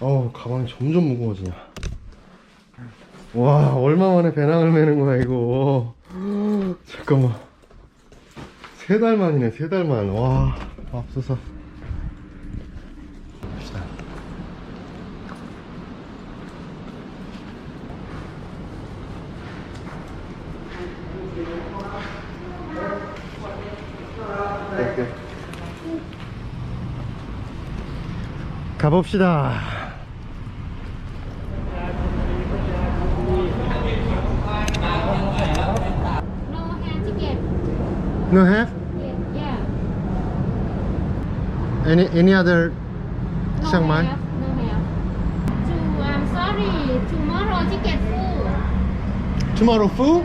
어우 가방이 점점 무거워지냐. 와 얼마 만에 배낭을 매는 거야 이거. 잠깐만. 세 달 만이네 세 달 만. 와 앞서서 가봅시다 No have? Yeah. Any any other No Chiang Mai? have. No have. To, I'm sorry. Tomorrow ticket full. tomorrow. Full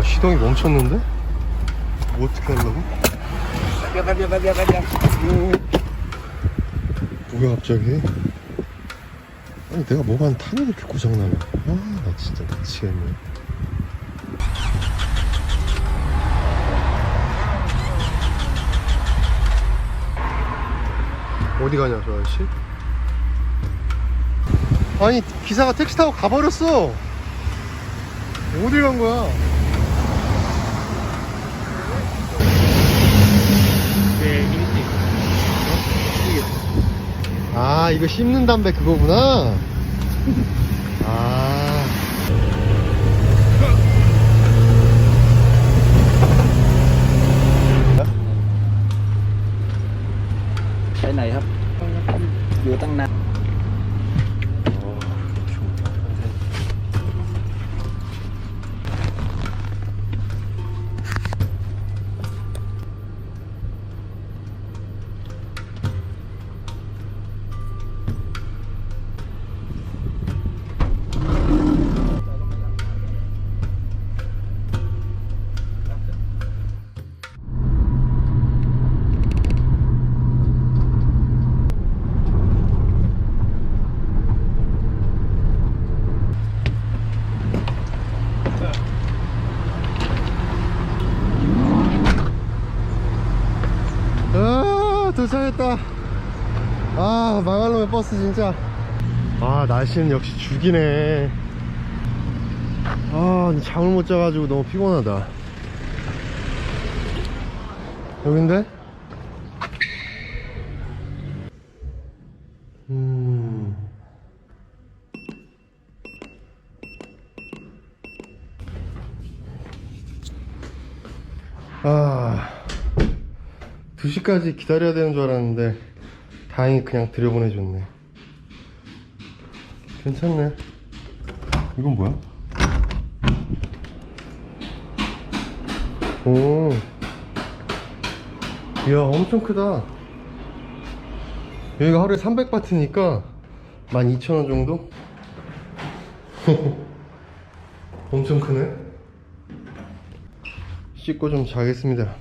야 시동이 멈췄는데? 뭐 어떻게 하려고? 뭐야 갑자기? 아니 내가 뭐가 한 탄이 이렇게 고장나냐 아나 진짜 미치겠네 어디 가냐 저 아저씨? 아니 기사가 택시 타고 가버렸어 어디 간 거야? 아 이거 씹는 담배 그거구나 아 cái này hấp vô tăng nam 아 도착했다. 아 망할 놈의 버스 진짜. 아 날씨는 역시 죽이네. 아 잠을 못 자가지고 너무 피곤하다. 여긴데? 음. 아, 2시까지 기다려야 되는 줄 알았는데, 다행히 그냥 들여보내줬네. 괜찮네. 이건 뭐야? 오. 이야, 엄청 크다. 여기가 하루에 300바트니까 12,000원 정도? 엄청 크네. 씻고 좀 자겠습니다.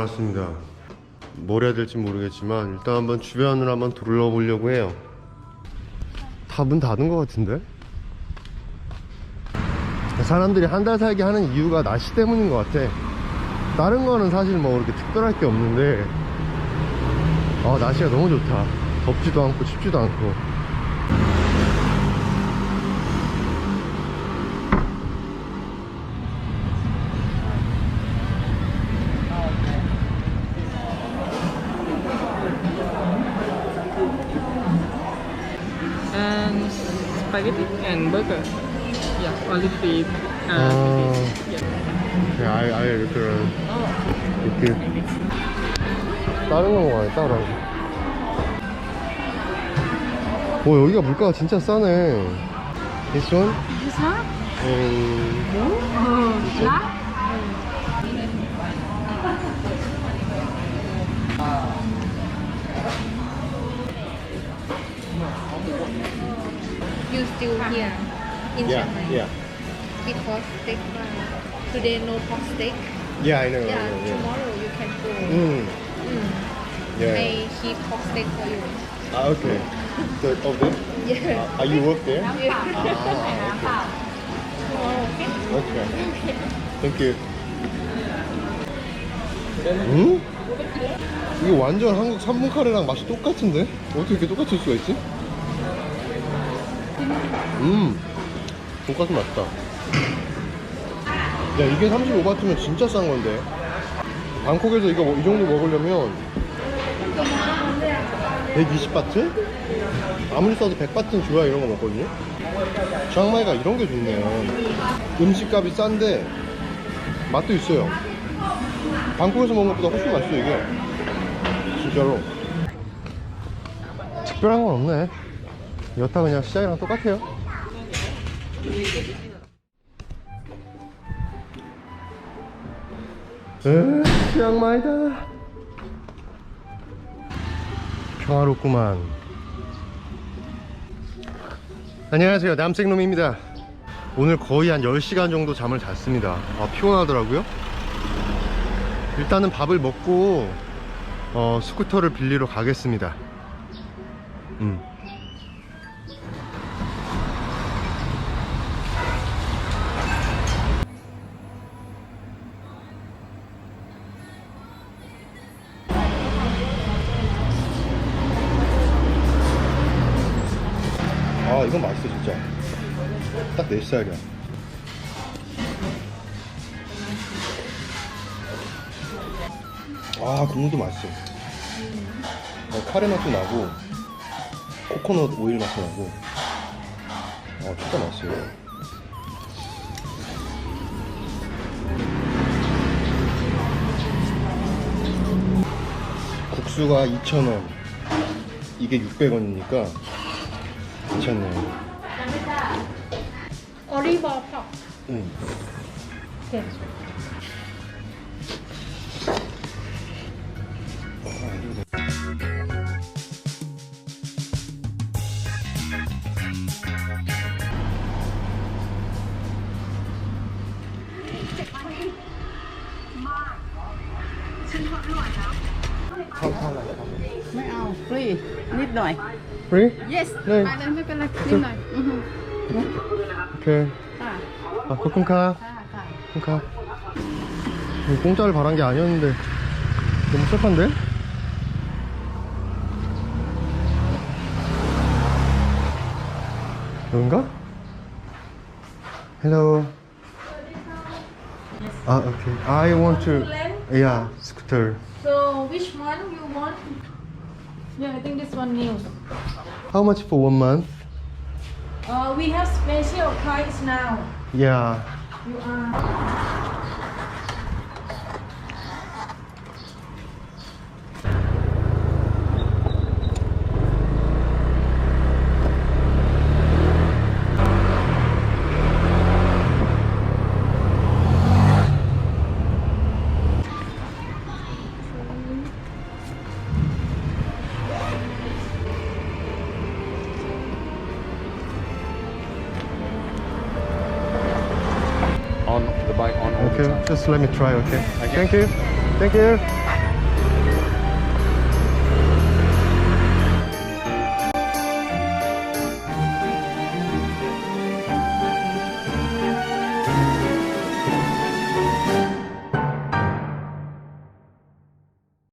일어났습니다. 뭘 해야 될지 모르겠지만 일단 한번 주변을 한번 둘러보려고 해요. 다 문 닫은 것 같은데? 사람들이 한 달 살기 하는 이유가 날씨 때문인 것 같아. 다른 거는 사실 뭐 그렇게 특별할 게 없는데, 아, 날씨가 너무 좋다. 덥지도 않고 춥지도 않고. and spaghetti and burger. Yeah, only three. Uh, 아, yeah. 네, 아예, 아예 이렇게, 이렇게. 다른 거 먹어야 따로. 오, 여기가 물가가 진짜 싸네. This one? This one? And Oh, lá? You still here in yeah, Chiang Mai yeah. because steak today no pork steak. Yeah, I know. Yeah, I know, yeah. tomorrow you can go. Mm, Mm. yeah. I keep pork steak for you. Ah, okay. So, oh, this? Yeah. Uh, are you work there? yeah. Ah, okay. Okay. Thank you. 음? 이거 완전 한국 삼분 카레랑 맛이 똑같은데? 어떻게 이렇게 똑같을 수가 있지? 음, 돈까스 맛있다. 야, 이게 35바트면 진짜 싼 건데. 방콕에서 이거 뭐- 이 정도 먹으려면 120바트? 아무리 써도 100바트는 줘야 이런 거 먹거든요. 치앙마이가 이런 게 좋네요. 음식값이 싼데 맛도 있어요. 방콕에서 먹는 것보다 훨씬 맛있어 이게. 진짜로. 특별한 건 없네. 여타 그냥 시장이랑 똑같아요. 에, 치앙마이다. 평화롭구만. 안녕하세요. 남생놈입니다. 오늘 거의 한 10시간 정도 잠을 잤습니다. 아, 피곤하더라고요. 일단은 밥을 먹고, 어, 스쿠터를 빌리러 가겠습니다. 음. 이건 맛있어, 진짜. 딱 내 스타일이야. 아, 국물도 맛있어. 어, 카레 맛도 나고, 코코넛 오일 맛도 나고. 아, 진짜 맛있어요. 국수가 2,000원. 이게 600원이니까 괜찮네요. Olive or pork? 응. Okay. Free, นิดหน่อย Free? Yes. 네. ไปเลยไม่เป็นไรนิดหน่อย Free? Yes. 네. Bạn mới có là phim này. 오케이. 아, 아, 그럼 가. 아, 아. 그럼 가. 이거 공짜를 바란 게 아니었는데 너무 슬픈데? 여긴가? Hello. 아, okay. I want to. Yeah, scooter. So which one you want? Yeah, I think this one new. How much for one month? Uh, we have special price now. Yeah. You are. Okay, just let me try, okay? Thank you. Thank you.